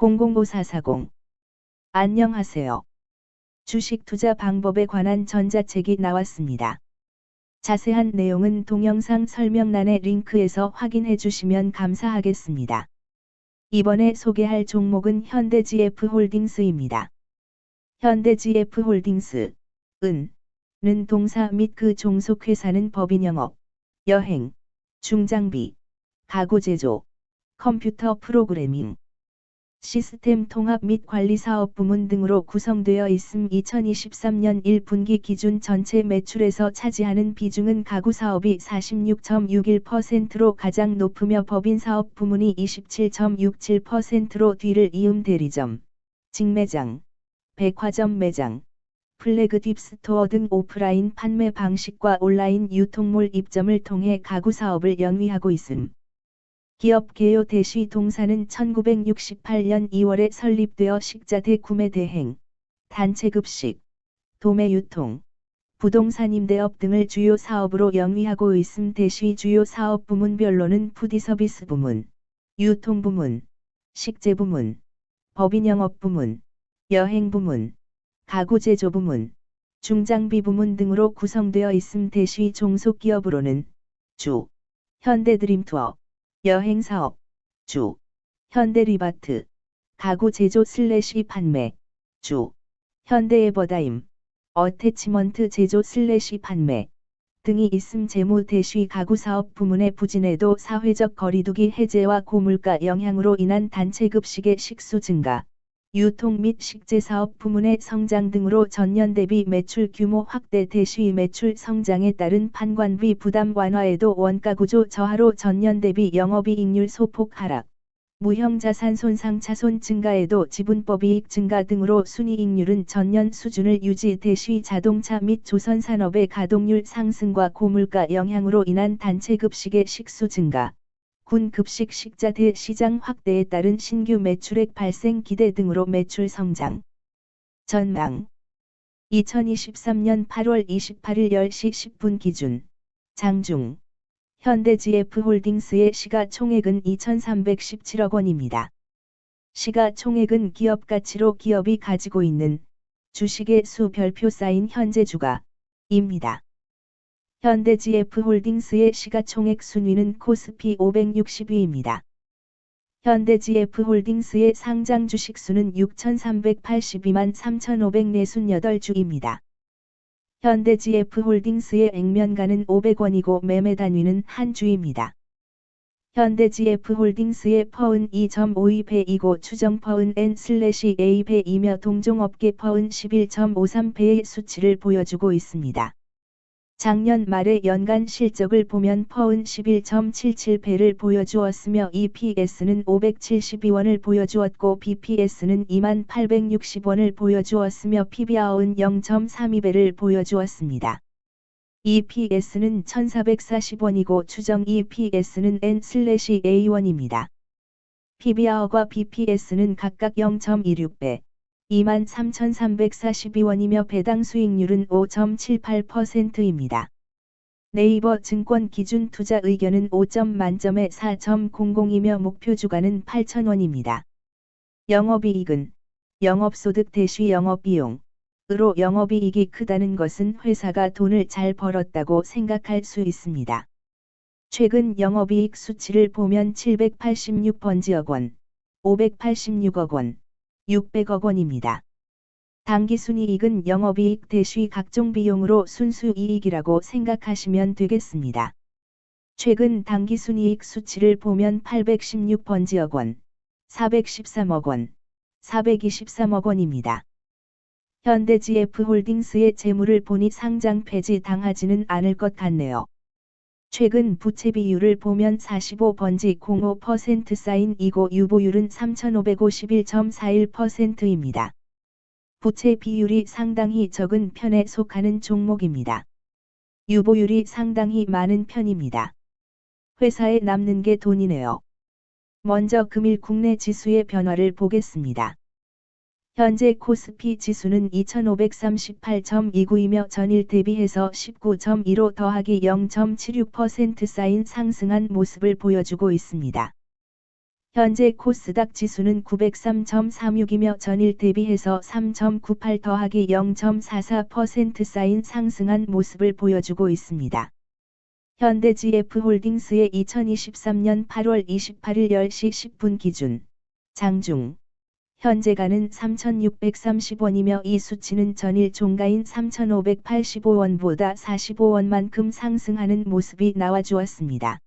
005-440 안녕하세요. 주식 투자 방법에 관한 전자책이 나왔습니다. 자세한 내용은 동영상 설명란의 링크에서 확인해 주시면 감사하겠습니다. 이번에 소개할 종목은 현대GF홀딩스입니다. 현대GF홀딩스, 은, 는 동사 및 그 종속회사는 법인영업, 여행, 중장비, 가구 제조, 컴퓨터 프로그래밍, 시스템 통합 및 관리 사업 부문 등으로 구성되어 있음 2023년 1분기 기준 전체 매출에서 차지하는 비중은 가구 사업이 46.61%로 가장 높으며 법인 사업 부문이 27.67%로 뒤를 이음 대리점, 직매장, 백화점 매장, 플래그딥 스토어 등 오프라인 판매 방식과 온라인 유통몰 입점을 통해 가구 사업을 영위하고 있음. 기업 개요 대시 동사는 1968년 2월에 설립되어 식자재 구매 대행, 단체 급식, 도매 유통, 부동산 임대업 등을 주요 사업으로 영위하고 있음 대시 주요 사업 부문별로는 푸디 서비스 부문, 유통 부문, 식재 부문, 법인 영업 부문, 여행 부문, 가구 제조 부문, 중장비 부문 등으로 구성되어 있음 대시 종속 기업으로는 주, 현대드림투어, 여행사업, 주, 현대리바트, 가구 제조 슬래시 판매, 주, 현대에버다임, 어태치먼트 제조 슬래시 판매 등이 있음 재무 대시 가구 사업 부문의 부진에도 사회적 거리두기 해제와 고물가 영향으로 인한 단체 급식의 식수 증가, 유통 및 식재 사업 부문의 성장 등으로 전년 대비 매출 규모 확대 대시 매출 성장에 따른 판관비 부담 완화에도 원가 구조 저하로 전년 대비 영업이익률 소폭 하락, 무형자산 손상 차손 증가에도 지분법이익 증가 등으로 순이익률은 전년 수준을 유지 대시 자동차 및 조선산업의 가동률 상승과 고물가 영향으로 인한 단체 급식의 식수 증가, 군 급식 식자재 시장 확대에 따른 신규 매출액 발생 기대 등으로 매출 성장. 전망 2023년 8월 28일 10시 10분 기준 장중 현대GF홀딩스의 시가총액은 2,317억 원입니다. 시가총액은 기업 가치로 기업이 가지고 있는 주식의 수 별표 쌓인 현재 주가입니다. 현대GF홀딩스의 시가총액 순위는 코스피 560위입니다. 현대GF홀딩스의 상장 주식수는 6,382만 3,548주입니다. 현대GF홀딩스의 액면가는 500원이고 매매 단위는 한 주입니다. 현대GF홀딩스의 퍼은 2.52배이고 추정 퍼은 N/A배이며 동종업계 퍼은 11.53배의 수치를 보여주고 있습니다. 작년 말의 연간 실적을 보면 퍼은 11.77배를 보여주었으며 EPS는 572원을 보여주었고 BPS는 2860원을 보여주었으며 PBR은 0.32배를 보여주었습니다. EPS는 1440원이고 추정 EPS는 N/A1입니다. PBR과 BPS는 각각 0.26배, 23,342원이며 배당 수익률은 5.78%입니다. 네이버 증권 기준 투자 의견은 5점 만점에 4.00이며 목표 주가는 8,000원입니다. 영업이익은 영업소득 대시 영업비용 으로 영업이익이 크다는 것은 회사가 돈을 잘 벌었다고 생각할 수 있습니다. 최근 영업이익 수치를 보면 786번지억 원, 586억 원, 600억 원입니다. 당기순이익은 영업이익 대시 각종 비용으로 순수이익이라고 생각하시면 되겠습니다. 최근 당기순이익 수치를 보면 816번지억 원, 413억 원, 423억 원입니다. 현대GF홀딩스의 재물을 보니 상장 폐지 당하지는 않을 것 같네요. 최근 부채 비율을 보면 45번지 05% 쌓인 이고 유보율은 3551.41%입니다. 부채 비율이 상당히 적은 편에 속하는 종목입니다. 유보율이 상당히 많은 편입니다. 회사에 남는 게 돈이네요. 먼저 금일 국내 지수의 변화를 보겠습니다. 현재 코스피 지수는 2538.29이며 전일 대비해서 19.2로 더하기 0.76% 쌓인 상승한 모습을 보여주고 있습니다. 현재 코스닥 지수는 903.36이며 전일 대비해서 3.98 더하기 0.44% 쌓인 상승한 모습을 보여주고 있습니다. 현대GF홀딩스의 2023년 8월 28일 10시 10분 기준 장중 현재가는 3,630원이며 이 수치는 전일 종가인 3,585원보다 45원만큼 상승하는 모습이 나와주었습니다.